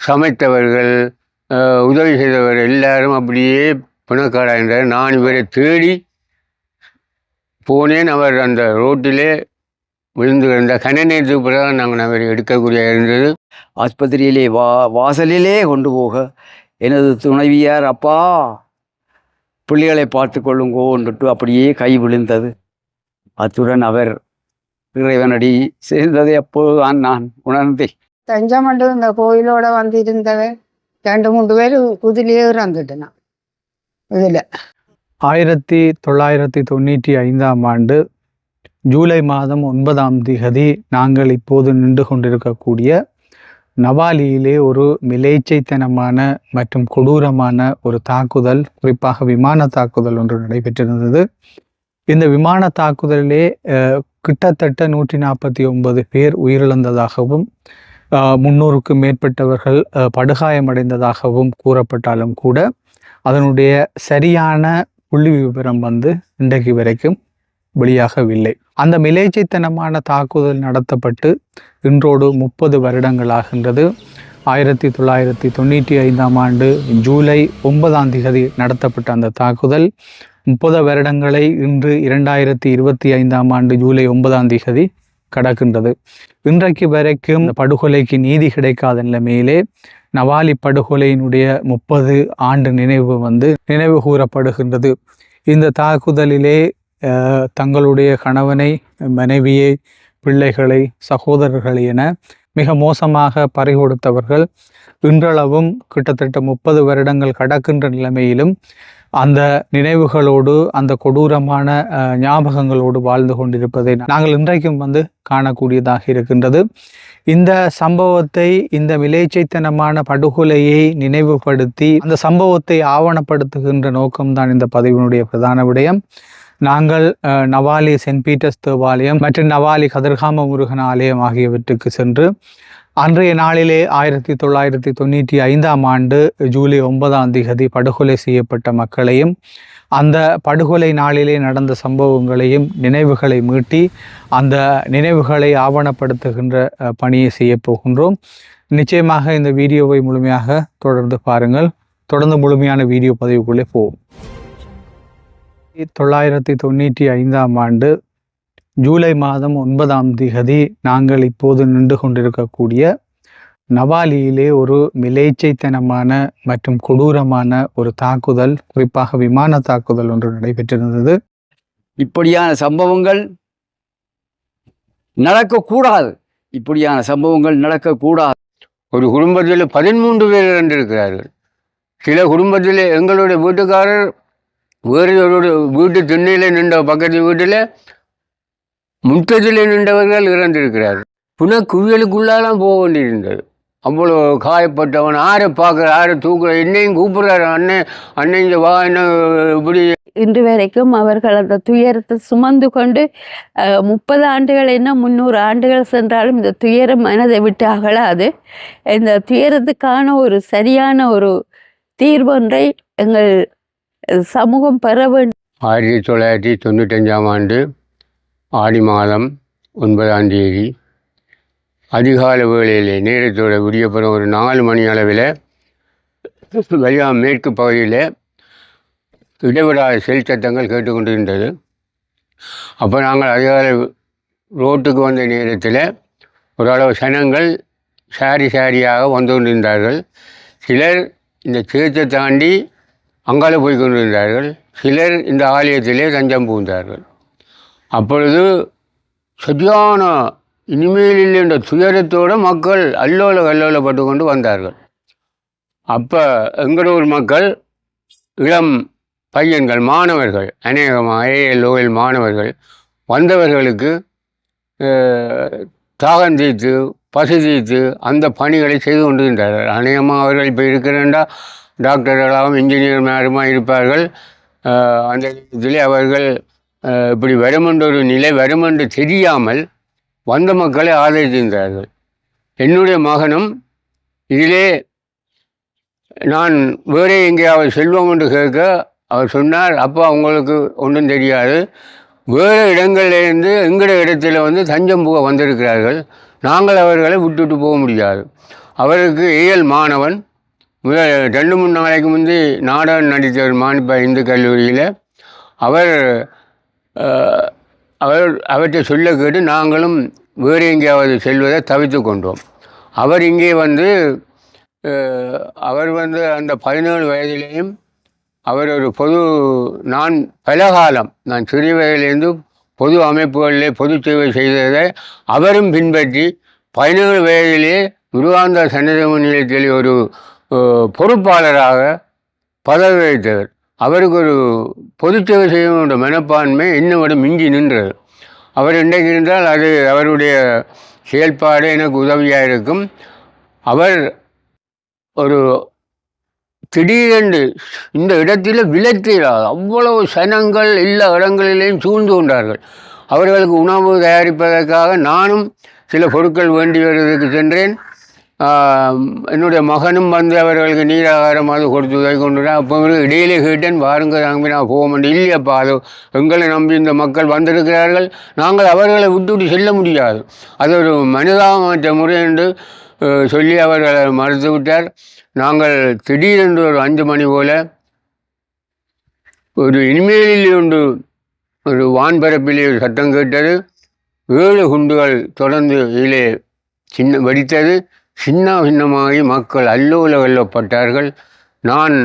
சமைத்தவர்கள் உதவி செய்தவர் எல்லாரும் அப்படியே பிணக்காராக இருந்தார் நான் இவரை தேடி போனேன். அவர் அந்த ரோட்டிலே விழுந்து கிடந்த கன பிறகு நாங்கள் அவரை எடுக்கக்கூடிய இருந்தது. ஆஸ்பத்திரியிலே வா வாசலிலே கொண்டு போக. எனது துணைவியார் அப்பா பிள்ளைகளை பார்த்து கொள்ளுங்கோன்னுட்டு அப்படியே கை விழுந்தது. அத்துடன் அவர் இறைவனடி சேர்ந்ததை அப்போதுதான் நான் உணர்ந்தேன். தஞ்சமண்டு இந்த கோயிலோட வந்து இருந்தவன் ரெண்டு மூன்று பேர் குதிரையே இறந்துட்டுனான் இதில். ஆயிரத்தி தொள்ளாயிரத்தி தொண்ணூற்றி ஐந்தாம் ஆண்டு ஜூலை மாதம் ஒன்பதாம் திகதி நாங்கள் இப்போது நின்று கொண்டிருக்கக்கூடிய நவாலியிலே ஒரு மிலேச்சைத்தனமான மற்றும் கொடூரமான ஒரு தாக்குதல் குறிப்பாக விமான தாக்குதல் ஒன்று நடைபெற்றிருந்தது. இந்த விமான தாக்குதலிலே கிட்டத்தட்ட நூற்றி நாற்பத்தி ஒன்பது பேர் உயிரிழந்ததாகவும் முன்னூறுக்கும் மேற்பட்டவர்கள் படுகாயமடைந்ததாகவும் கூறப்பட்டாலும் கூட அதனுடைய சரியான புள்ளி விவரம் வந்து இன்றைக்கு வரைக்கும் வெளியாகவில்லை. அந்த மிலேச்சைத்தனமான தாக்குதல் நடத்தப்பட்டு இன்றோடு முப்பது வருடங்களாகின்றது. ஆயிரத்தி தொள்ளாயிரத்தி தொண்ணூற்றி ஐந்தாம் ஆண்டு ஜூலை ஒன்பதாம் தேதி நடத்தப்பட்ட அந்த தாக்குதல். முப்பது வருடங்களை இன்று இரண்டாயிரத்தி இருபத்தி ஐந்தாம் ஆண்டு ஜூலை ஒன்பதாம் தேதி கடக்கின்றது. இன்றைக்கு வரைக்கும் படுகொலைக்கு நீதி கிடைக்காத நிலைமையிலே நவாலி படுகொலையினுடைய முப்பது ஆண்டு நினைவு வந்து நினைவு கூறப்படுகின்றது. இந்த தாக்குதலிலே தங்களுடைய கணவனை மனைவியை பிள்ளைகளை சகோதரர்களை என மிக மோசமாக பறிகொடுத்தவர்கள் இன்றளவும் கிட்டத்தட்ட முப்பது வருடங்கள் கடக்கின்ற நிலைமையிலும் அந்த நினைவுகளோடு அந்த கொடூரமான ஞாபகங்களோடு வாழ்ந்து கொண்டிருப்பதை நாங்கள் இன்றைக்கும் வந்து காணக்கூடியதாக இருக்கின்றது. இந்த சம்பவத்தை இந்த விளைச்சைத்தனமான படுகொலையை நினைவுபடுத்தி அந்த சம்பவத்தை ஆவணப்படுத்துகின்ற நோக்கம்தான் இந்த பதிவினுடைய பிரதான விடயம். நாங்கள் நவாலி சென்ட் பீட்டர்ஸ் தேவாலயம் மற்றும் நவாலி கதிர்காம முருகன் ஆலயம் ஆகியவற்றுக்கு சென்று அன்றைய நாளிலே ஆயிரத்தி தொள்ளாயிரத்தி தொண்ணூற்றி ஐந்தாம் ஆண்டு ஜூலை ஒன்பதாம் திகதி படுகொலை செய்யப்பட்ட மக்களையும் அந்த படுகொலை நாளிலே நடந்த சம்பவங்களையும் நினைவுகளை மீட்டி அந்த நினைவுகளை ஆவணப்படுத்துகின்ற பணியை செய்ய போகின்றோம். நிச்சயமாக இந்த வீடியோவை முழுமையாக தொடர்ந்து பாருங்கள். தொடர்ந்து முழுமையான வீடியோ பதிவுக்குள்ளே போவோம். தொள்ளாயிரத்தி தொண்ணூற்றி ஐந்தாம் ஆண்டு ஜூலை மாதம் ஒன்பதாம் திகதி நாங்கள் இப்போது நின்று கொண்டிருக்கக்கூடிய நவாலியிலே ஒரு மிலேச்சைத்தனமான மற்றும் கொடூரமான ஒரு தாக்குதல் குறிப்பாக விமான தாக்குதல் ஒன்று நடைபெற்றிருந்தது. இப்படியான சம்பவங்கள் நடக்கக்கூடாது. இப்படியான சம்பவங்கள் நடக்கக்கூடாது. ஒரு குடும்பத்தில் பதிமூன்று பேர் இறந்திருக்கிறார்கள். சில குடும்பத்தில் எங்களுடைய வீட்டுக்காரர் வேறு ஒரு வீட்டு திண்ணையில் நின்ற பக்கத்து வீட்டில் முற்றத்தில் நின்றவர்கள் இறந்திருக்கிறார்கள். புன குவியலுக்குள்ளாலாம் போக வேண்டியிருந்தது. அவ்வளோ காயப்பட்டவன் ஆரை பார்க்குற ஆரை தூக்குற என்னையும் கூப்பிட்றாரு அண்ணன் அண்ணன் இங்கே வா என்ன இப்படி. இன்று வரைக்கும் அவர்கள் அந்த துயரத்தை சுமந்து கொண்டு முப்பது ஆண்டுகள் என்ன முந்நூறு ஆண்டுகள் சென்றாலும் இந்த துயரம் மனதை விட்டு அகலாது. இந்த துயரத்துக்கான ஒரு சரியான ஒரு தீர்வொன்றை எங்கள் சமூகம் பெற வேண்டும். ஆயிரத்தி தொள்ளாயிரத்தி தொண்ணூத்தஞ்சாம் ஆண்டு ஆடி மாதம் ஒன்பதாம் தேதி அதிகால வேளையிலே நேரத்தோட விடியப்புறம் ஒரு நாலு மணி அளவில் வெளியா மேற்கு பகுதியில் இடைவிடாத செல் சத்தங்கள் கேட்டுக்கொண்டிருந்தது. அப்போ நாங்கள் அதிகாலை ரோட்டுக்கு வந்த நேரத்தில் ஓரளவு சனங்கள் சாரி சாரியாக வந்து கொண்டிருந்தார்கள். சிலர் இந்த சேத்தை தாண்டி அங்கால போய் கொண்டிருந்தார்கள். சிலர் இந்த ஆலயத்திலே தஞ்சம் புகுந்தார்கள். அப்பொழுது சரியான இனிமேல் இல்லை என்ற துயரத்தோடு மக்கள் அல்லோல கல்லோலப்பட்டு கொண்டு வந்தார்கள். அப்போ எங்களூர் மக்கள் இளம் பையன்கள் மாணவர்கள் அநேகமாக ஏஎல்ஓஎல் மாணவர்கள் வந்தவர்களுக்கு தாகம் தீர்த்து பசி தீர்த்து அந்த பணிகளை செய்து கொண்டிருந்தார்கள். அநேகமாக அவர்கள் இப்போ இருக்கிறேன்டா டாக்டர்களாகவும் இன்ஜினியர் இன்ஜினியர்மாருமா இருப்பார்கள் அந்த இதில் அவர்கள் இப்படி வருமென்ற ஒரு நிலை வருமென்று தெரியாமல் வந்த மக்களை ஆதரித்திருந்தார்கள். என்னுடைய மகனும் இதிலே நான் வேறே எங்கேயாவது செல்வோம் என்று கேட்க அவர் சொன்னார் அப்பா அவங்களுக்கு ஒன்றும் தெரியாது. வேறு இடங்கள்லேருந்து எங்களுடைய இடத்துல வந்து தஞ்சம் புக வந்திருக்கிறார்கள். நாங்கள் அவர்களை விட்டுட்டு போக முடியாது. அவருக்கு இயல் மாணவன் முதல் ரெண்டு மூணு நாளைக்கு முந்தி நாடகம் நடித்தவர் மாணிப்ப இந்து கல்லூரியில். அவர் அவர் அவற்றை சொல்ல கேட்டு நாங்களும் வேறு எங்கேயாவது செல்வதை தவித்து கொண்டோம். அவர் இங்கே வந்து அவர் வந்து அந்த பதினேழு வயதிலேயும் அவர் ஒரு பொது நான் பலகாலம் நான் சிறிய வயதிலேருந்து பொது அமைப்புகளிலே பொது சேவை செய்ததை அவரும் பின்பற்றி பதினேழு வயதிலே விருவாந்த சன்னதம நிலையத்தில் ஒரு பொறுப்பாளராக பதவி வைத்தவர் அவருக்கு ஒரு பொது சேவை செய்ய மனப்பான்மை இன்னும் விட மிஞ்சி நின்றது. அவர் இன்றைக்கு இருந்தால் அது அவருடைய செயல்பாடு எனக்கு உதவியாக இருக்கும். அவர் ஒரு திடீரென்று இந்த இடத்தில் விலக்கிறார் அவ்வளவு சனங்கள் எல்லா இடங்களிலேயும் சூழ்ந்து கொண்டார்கள். அவர்களுக்கு உணவு தயாரிப்பதற்காக நானும் சில பொருட்கள் வேண்டி வருவதற்கு சென்றேன். என்னுடைய மகனும் வந்து அவர்களுக்கு நீராகாரம் அது கொடுத்து உதவி கொண்டு அப்போ இடையிலே கேட்டேன் வாருங்க நம்பி நான் போக மாட்டேன் இல்லையப்பா அது எங்களை நம்பி இந்த மக்கள் வந்திருக்கிறார்கள். நாங்கள் அவர்களை விட்டுவிட்டு செல்ல முடியாது. அது ஒரு மனிதாமற்ற முறை என்று சொல்லி அவர்களை மறுத்து விட்டார். நாங்கள் திடீரென்று ஒரு அஞ்சு மணி போல் ஒரு இனிமேலில் ஒன்று ஒரு வான்பரப்பிலே ஒரு சத்தம் கேட்டது. ஏழு குண்டுகள் தொடர்ந்து இதிலே சின்ன வெடித்தது. சின்ன சின்னமாகி மக்கள் அல்லூல வெல்லப்பட்டார்கள். நான்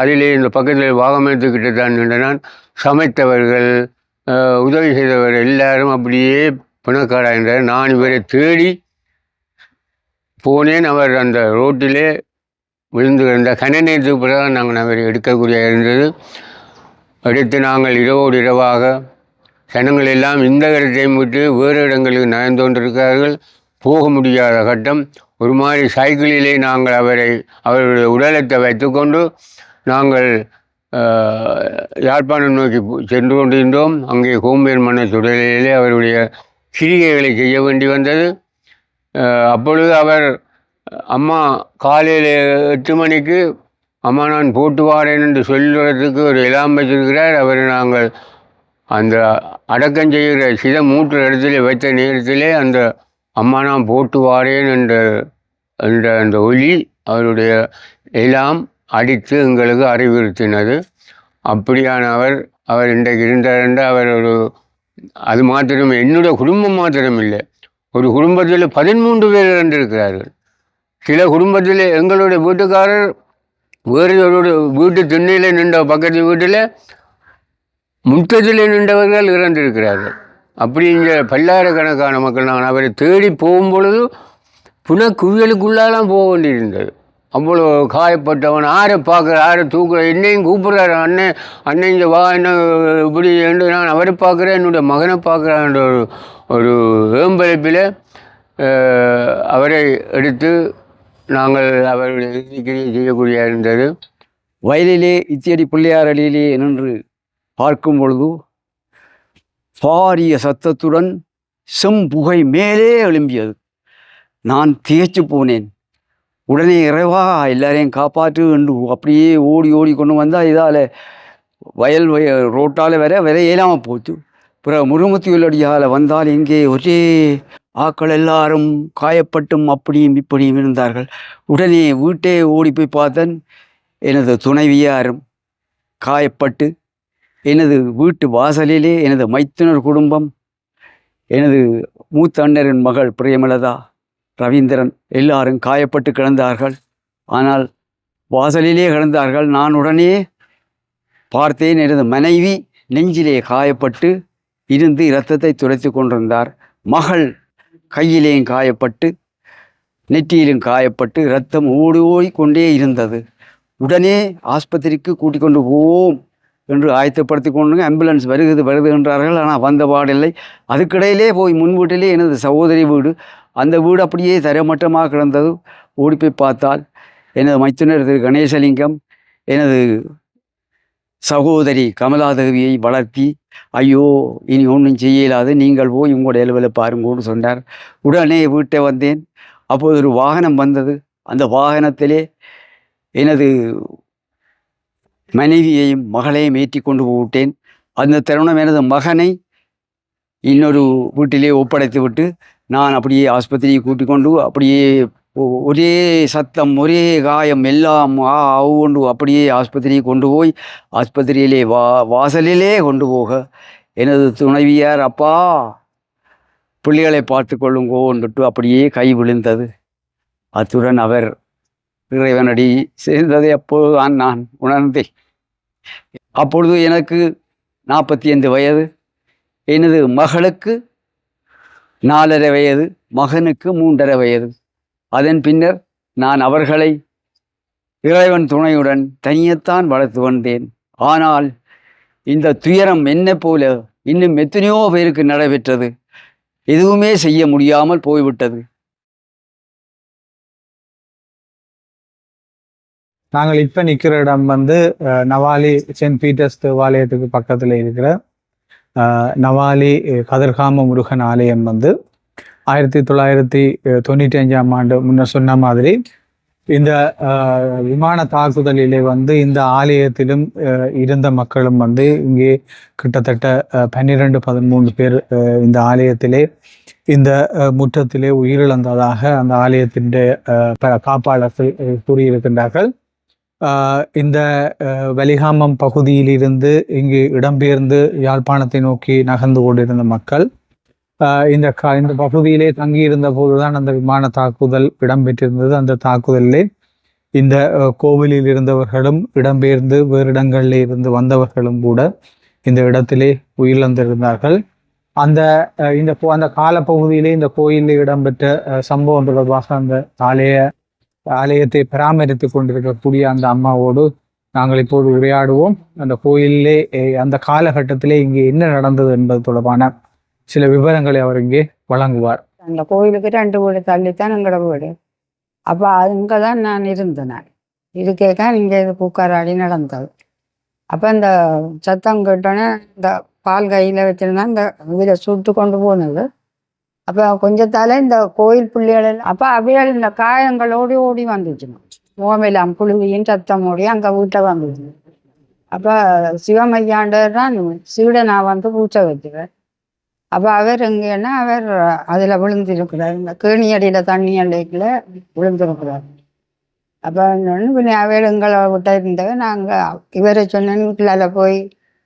அதிலே இந்த பக்கத்தில் வாகமத்துக்கிட்ட தான் நின்றனான் சமைத்தவர்கள் உதவி செய்தவர் எல்லாரும் அப்படியே பிணக்காடாக இருந்தார் நான் இவரை தேடி போனேன். அவர் அந்த ரோட்டிலே விழுந்து கிடந்த கனநேரத்துக்கு பிறகு நாங்கள் அவரை எடுக்கக்கூடிய இருந்தது. அடுத்து நாங்கள் இரவோடு இரவாக ஜனங்கள் எல்லாம் இந்த இடத்தையும் விட்டு வேறு இடங்களுக்கு நகர்ந்து கொண்டிருக்கிறார்கள். போக முடியாத கட்டம். ஒரு மாதிரி சைக்கிளிலே நாங்கள் அவரை அவருடைய உடலத்தை வைத்துக்கொண்டு நாங்கள் யாழ்ப்பாணம் நோக்கி சென்று கொண்டிருந்தோம். அங்கே கோம்பேர் மன்ன சுடலிலே அவருடைய கிரிகைகளை செய்ய வேண்டி வந்தது. அப்பொழுது அவர் அம்மா காலையில் எட்டு மணிக்கு அம்மா நான் போட்டு வாரேன் என்று சொல்லுறதுக்கு ஒரு இலாம் வச்சிருக்கிறார். அவரை நாங்கள் அந்த அடக்கம் செய்கிற சித மூன்று இடத்துல வைத்த நேரத்திலே அந்த அம்மா நான் போட்டு என்ற என்ற அந்த ஒலி அவருடைய எல்லாம் அடித்து எங்களுக்கு அறிவுறுத்தினது. அப்படியான அவர் அவர் இன்றைக்கு இருந்தார் என்று அவர் ஒரு அது மாத்திரம் என்னுடைய குடும்பம் மாத்திரம் இல்லை ஒரு குடும்பத்தில் பதிமூன்று பேர் இறந்திருக்கிறார்கள். சில குடும்பத்தில் எங்களுடைய வீட்டுக்காரர் வேறு ஒரு வீட்டு திண்ணையில் நின்ற பக்கத்து வீட்டில் முத்தத்தில் நின்றவர்கள் இறந்திருக்கிறார்கள். அப்படிங்கிற பல்லாயிரக்கணக்கான மக்கள் நான் அவரை தேடி போகும் பொழுது புன குவியலுக்குள்ளாலாம் போக வேண்டியிருந்தது. அவ்வளோ காயப்பட்டவன் ஆரை பார்க்குற ஆரை தூக்குற என்னையும் கூப்பிட்றாரு அண்ணன் அண்ணன் இங்கே வா என்ன இப்படி என்று நான் அவரை பார்க்குறேன் என்னுடைய மகனை பார்க்குறான்ற ஒரு ஒரு வேம்பளிப்பில் அவரை எடுத்து நாங்கள் அவருடைய இறுதிக்கிரியை செய்யக்கூடிய இருந்தது. வயலிலே இத்தியடி பிள்ளையார் அடியிலே நின்று பார்க்கும் பொழுது பாரிய சத்தத்துடன் செம்புகை மேலே எழும்பியது. நான் திகைச்சு போனேன். உடனே இறைவா எல்லாரையும் காப்பாற்று என்று அப்படியே ஓடி ஓடி கொண்டு வந்தால் இதால் வயல் வய ரோட்டால் வர வர இயலாமல் போச்சு. பிறகு முருமத்தியுள்ளடியால் வந்தால் இங்கே ஒரே ஆக்கள் எல்லாரும் காயப்பட்டும் அப்படியும் இப்படியும் இருந்தார்கள். உடனே வீட்டே ஓடி போய் பார்த்தேன் எனது துணைவியாரும் காயப்பட்டு எனது வீட்டு வாசலிலே எனது மைத்துனர் குடும்பம் எனது மூத்த அண்ணரின் மகள் பிரியமலதா ரவீந்திரன் எல்லாரும் காயப்பட்டு கிடந்தார்கள். ஆனால் வாசலிலே கிடந்தார்கள். நான் உடனே பார்த்தேன் எனது மனைவி நெஞ்சிலே காயப்பட்டு இருந்து இரத்தத்தை துடைத்து கொண்டிருந்தார். மகள் கையிலேயும் காயப்பட்டு நெற்றியிலும் காயப்பட்டு இரத்தம் ஓடி ஓடி கொண்டே இருந்தது. உடனே ஆஸ்பத்திரிக்கு கூட்டிக் கொண்டு போவோம். என்று ஆயத்தப்படுத்தி கொண்டு ஆம்புலன்ஸ் வருகிறது வருது என்றார்கள். ஆனால் வந்த பாடில்லை. அதுக்கிடையிலே போய் முன்வீட்டிலே எனது சகோதரி வீடு அந்த வீடு அப்படியே தரமட்டமாக கிடந்தது. ஓடி போய் பார்த்தால் எனது மைத்துனர் திரு கணேசலிங்கம் எனது சகோதரி கமலாதேவியை வளர்த்தி ஐயோ இனி ஒன்றும் செய்ய இயலாது நீங்கள் போய் உங்களுடைய எழுவலை பாருங்கன்னு சொன்னார். உடனே வீட்டை வந்தேன். அப்போது ஒரு வாகனம் வந்தது. அந்த வாகனத்திலே எனது மனைவியையும் மகளையும் ஏற்றி கொண்டு போவிட்டேன் அந்த தருணம் எனது மகனை இன்னொரு வீட்டிலே ஒப்படைத்து விட்டு நான் அப்படியே ஆஸ்பத்திரியை கூட்டிக் கொண்டு அப்படியே ஒரே சத்தம் ஒரே காயம் எல்லாம் ஆ அவு கொண்டு அப்படியே ஆஸ்பத்திரியை கொண்டு போய் ஆஸ்பத்திரியிலே வா வாசலிலே கொண்டு போக. எனது துணைவியார் அப்பா பிள்ளைகளை பார்த்து கொள்ளுங்கோன்னுட்டு அப்படியே கை விழுந்தது. அத்துடன் அவர் இறைவனடி சேர்ந்ததை அப்போதுதான் நான் உணர்ந்தேன். அப்பொழுது எனக்கு நாற்பத்தி ஐந்து வயது. எனது மகளுக்கு நாலரை வயது மகனுக்கு மூன்றரை வயது. அதன் பின்னர் நான் அவர்களை இறைவன் துணையுடன் தனியத்தான் வளர்த்து வந்தேன். ஆனால் இந்த துயரம் என்ன போல இன்னும் எத்தனையோ பேருக்கு நடைபெற்றது. எதுவுமே செய்ய முடியாமல் போய்விட்டது. நாங்கள் இப்போ நிற்கிற இடம் வந்து நவாலி சென்ட் பீட்டர்ஸ் தேவாலயத்துக்கு பக்கத்தில் இருக்கிற நவாலி கதிர்காம முருகன் ஆலயம் வந்து ஆயிரத்தி தொள்ளாயிரத்தி தொண்ணூற்றி அஞ்சாம் ஆண்டு முன்னர் சொன்ன மாதிரி இந்த விமான தாக்குதலிலே வந்து இந்த ஆலயத்திலும் அஹ், இருந்த மக்களும் வந்து இங்கே கிட்டத்தட்ட பன்னிரெண்டு பதிமூணு பேர் அஹ், இந்த ஆலயத்திலே இந்த முற்றத்திலே உயிரிழந்ததாக அந்த ஆலயத்தின் காப்பாளர்கள் கூறியிருக்கின்றார்கள். இந்த அஹ், வலிகாமம் பகுதியிலிருந்து இங்கு இடம்பெயர்ந்து யாழ்ப்பாணத்தை நோக்கி நகர்ந்து கொண்டிருந்த மக்கள் ஆஹ் இந்த க இந்த பகுதியிலே தங்கியிருந்த போதுதான் அந்த விமான தாக்குதல் இடம்பெற்றிருந்தது. அந்த தாக்குதலிலே இந்த கோவிலில் இருந்தவர்களும் இடம்பெயர்ந்து வேறு இடங்களில் இருந்து வந்தவர்களும் கூட இந்த இடத்திலே உயிரிழந்திருந்தார்கள். அந்த அஹ், இந்த கோ- அந்த காலப்பகுதியிலே இந்த கோயிலில் இடம்பெற்ற சம்பவம் தொடர்பாக அந்த ஆலய ஆலயத்தை பராமரித்து கொண்டிருக்கக்கூடிய அந்த அம்மாவோடு நாங்கள் இப்போது உரையாடுவோம். அந்த கோயிலே அந்த காலகட்டத்திலே இங்கே என்ன நடந்தது என்பது தொடர்பான சில விவரங்களை அவர் இங்கே வழங்குவார். அந்த கோயிலுக்கு ரெண்டு வீடு தள்ளித்தான் எங்களோட வீடு. அப்போ அங்கே தான் நான் இருந்தேன் நான். இருக்கேக்கா இங்கே இது பூக்காராடி நடந்தது. அப்போ இந்த சத்தம் கேட்டோன்னே இந்த பால் கையில் வச்சுருந்தா இந்த இதில் சுட்டு கொண்டு போனது. அப்போ கொஞ்சத்தால இந்த கோயில் பிள்ளைகள் அப்போ அவைகள் இந்த காயங்களோடி ஓடி வந்துச்சுங்க ஓமையிலாம் புழுவியும் சத்தம் ஓடி அங்கே வீட்டை வந்துச்சு. அப்போ சிவமையாண்டர் தான் நான் வந்து பூச்சை வச்சுவேன் அப்போ அவர் எங்கன்னா அவர் அதில் விழுந்திருக்கிறார். இந்த கேணியடியில் தண்ணி அள்ளைக்குள்ள விழுந்திருக்கிறார். அப்போ பின்ன அவர் எங்களை விட்ட இருந்தவ நாங்கள் இவரை சொன்னேன்னு வீட்டில் போய்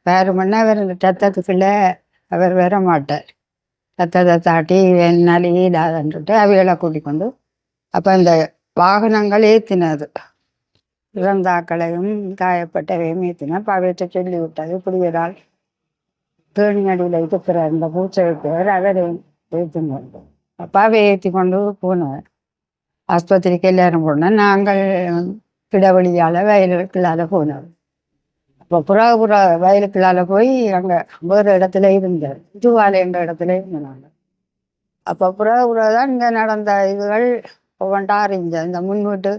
வேறு மண்ணா அவர் இந்த ரத்தத்துக்குள்ள அவர் வர மாட்டார் ரத்தத்தை தாட்டி என்னால் இல்லாதன்ட்டு அவைகளை கூட்டி கொண்டு அப்போ இந்த வாகனங்கள் ஏற்றினது இறந்தாக்களையும் காயப்பட்டவையும் ஏற்றினா அப்போ சொல்லி விட்டது இப்படி ஒரு ஆள் தேனி நடுவில் இருக்கிறார் இந்த பூச்சை வைக்கிறவர் அவர் ஏற்றுங்க அப்போ அவை ஏற்றி கொண்டு போனேன் ஆஸ்பத்திரிக்கு எல்லாரும் போனோம் நாங்கள் கிடவழியால் வயலுக்குள்ளால போனோம். அப்போ புறா புறா வயலுக்குள்ளால போய் அங்கே வேறு இடத்துல இருந்தேன். இதுவாலைன்ற இடத்துல இருந்தாங்க அப்போ புறா புறா தான் இங்கே நடந்த இதுகள் ஒவ்வொன்றா அறிஞ்சேன் இந்த முன் வீட்டு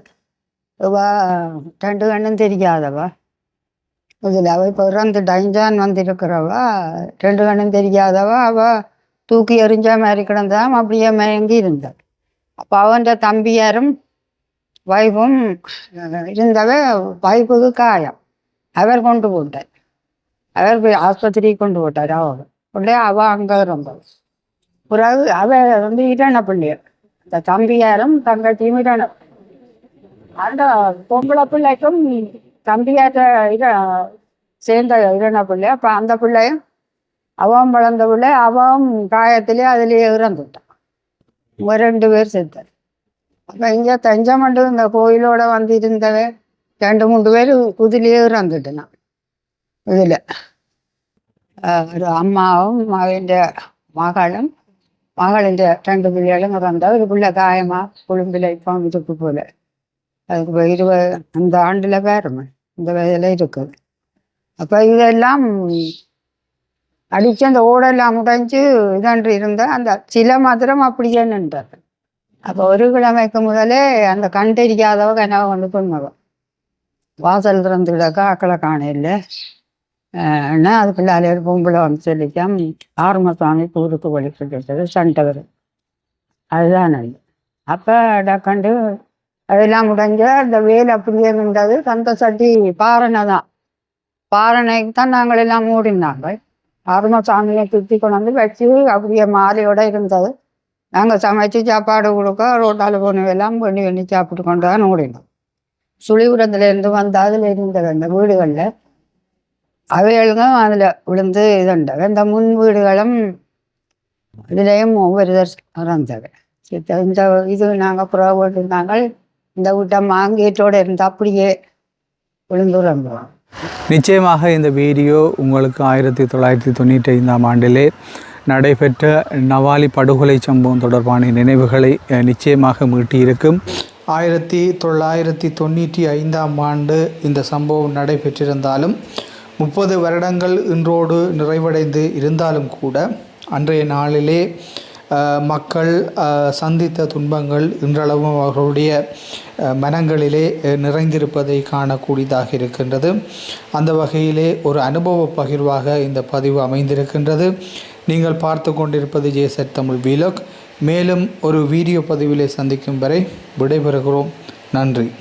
ரெண்டு கண்ணும் தெரியாதவா? இதில் அவள் இப்போ டைஞ்சான் வந்திருக்கிறவா? ரெண்டு கண்ணும் தெரியாதவா? அவள் தூக்கி எறிஞ்ச மாதிரி கிடந்தாம் அப்படியே மயங்கி இருந்தாள் அப்போ அவன் தம்பியாரும் வைஃபும் இருந்தவ வைஃபுக்கு காயம். அவர் கொண்டு போட்டார். அவர் போய் ஆஸ்பத்திரிக்கு கொண்டு போட்டார் அவ உடனே அவ அங்கே இருந்தவள் பிறகு அவ வந்து இரண பிள்ளையர் இந்த தம்பியாரும் தங்கச்சியும் இரண அந்த பொம்பளை பிள்ளைக்கும் தம்பியார இர சேர்ந்த இரண பிள்ளை. அப்போ அந்த பிள்ளையும் அவன் வளர்ந்த பிள்ளை அவன் காயத்திலே அதுலேயே இறந்துட்டான். இவன் ரெண்டு பேர் செத்தார் அப்போ இங்கே தஞ்சமண்டு இந்த கோயிலோட வந்து இருந்தவன் ரெண்டு மூணு பேர் குதிலேயே இறந்துட்டான் இதில் ஒரு அம்மாவும் அவൻ്റെ மகளும் மகளின் ரெண்டு பிள்ளைகளும் இறந்தா ஒரு பிள்ளை காயமா குழும்பில் இப்போ இருக்கு போல அதுக்கு இருபது அந்த ஆண்டில் பேருமே இந்த வயதில் இருக்குது அப்போ இதெல்லாம் அடித்து அந்த ஓடெல்லாம் உடைஞ்சு இதன்று இருந்தால் அந்த சில மாத்திரம் அப்படியே நின்றார் அப்போ ஒரு கிழமைக்கு முதலே அந்த கண் தெரியாதவ கனவை வந்து பொண்ணவ வாசல் திறந்து கிடக்க ஆக்களை காணையில் என்ன அது பிள்ளாலே பொம்பளை வந்து சொல்லிக்காம் ஆறுமசாமி கூருக்கு வழி சண்டவர் அதுதான் அது அப்போ டக்கண்டு அதெல்லாம் முடிஞ்ச அந்த வேல் அப்படியே நின்றது தந்த சட்டி பாறனை தான். பாறனைக்கு தான் நாங்கள் எல்லாம் மூடினாங்க ஆறுமசாமியை சுற்றி கொண்டு வந்து வச்சு அப்படியே மாலையோட இருந்தது. நாங்கள் சமைச்சு சாப்பாடு கொடுக்க ரோட்டால் போனவெல்லாம் பண்ணி பண்ணி சாப்பிட்டு கொண்டு தான் ஓடினோம். சுழிபுரத்துலேருந்து வந்து அதில் இருந்தது அந்த வீடுகளில் அவைகளும் அதில் விழுந்து இதுண்டது இந்த முன் வீடுகளும் இதுலேயும் ஒவ்வொரு இறந்தது இந்த இது நாங்கள் புறப்பட்டிருந்தாங்க இந்த வீட்டை மாங்கேட்டோடு இருந்து அப்படியே விழுந்து இறந்தோம் நிச்சயமாக இந்த வீடியோ உங்களுக்கு ஆயிரத்தி தொள்ளாயிரத்தி தொண்ணூற்றி ஐந்தாம் ஆண்டிலே நடைபெற்ற நவாலி படுகொலை சம்பவம் தொடர்பான நினைவுகளை நிச்சயமாக மீட்டியிருக்கும். ஆயிரத்தி தொள்ளாயிரத்தி தொண்ணூற்றி ஐந்தாம் ஆண்டு இந்த சம்பவம் நடைபெற்றிருந்தாலும் முப்பது வருடங்கள் இன்றோடு நிறைவடைந்து இருந்தாலும் கூட அன்றைய நாளிலே மக்கள் சந்தித்த துன்பங்கள் இன்றளவும் அவர்களுடைய மனங்களிலே நிறைந்திருப்பதை காணக்கூடியதாக இருக்கின்றது. அந்த வகையிலே ஒரு அனுபவ பகிர்வாக இந்த பதிவு அமைந்திருக்கின்றது. நீங்கள் பார்த்து கொண்டிருப்பது ஜேசர் தமிழ் வீலக் மேலும் ஒரு வீடியோ பதிவிலே சந்திக்கும் வரை விடைபெறுகிறோம். நன்றி.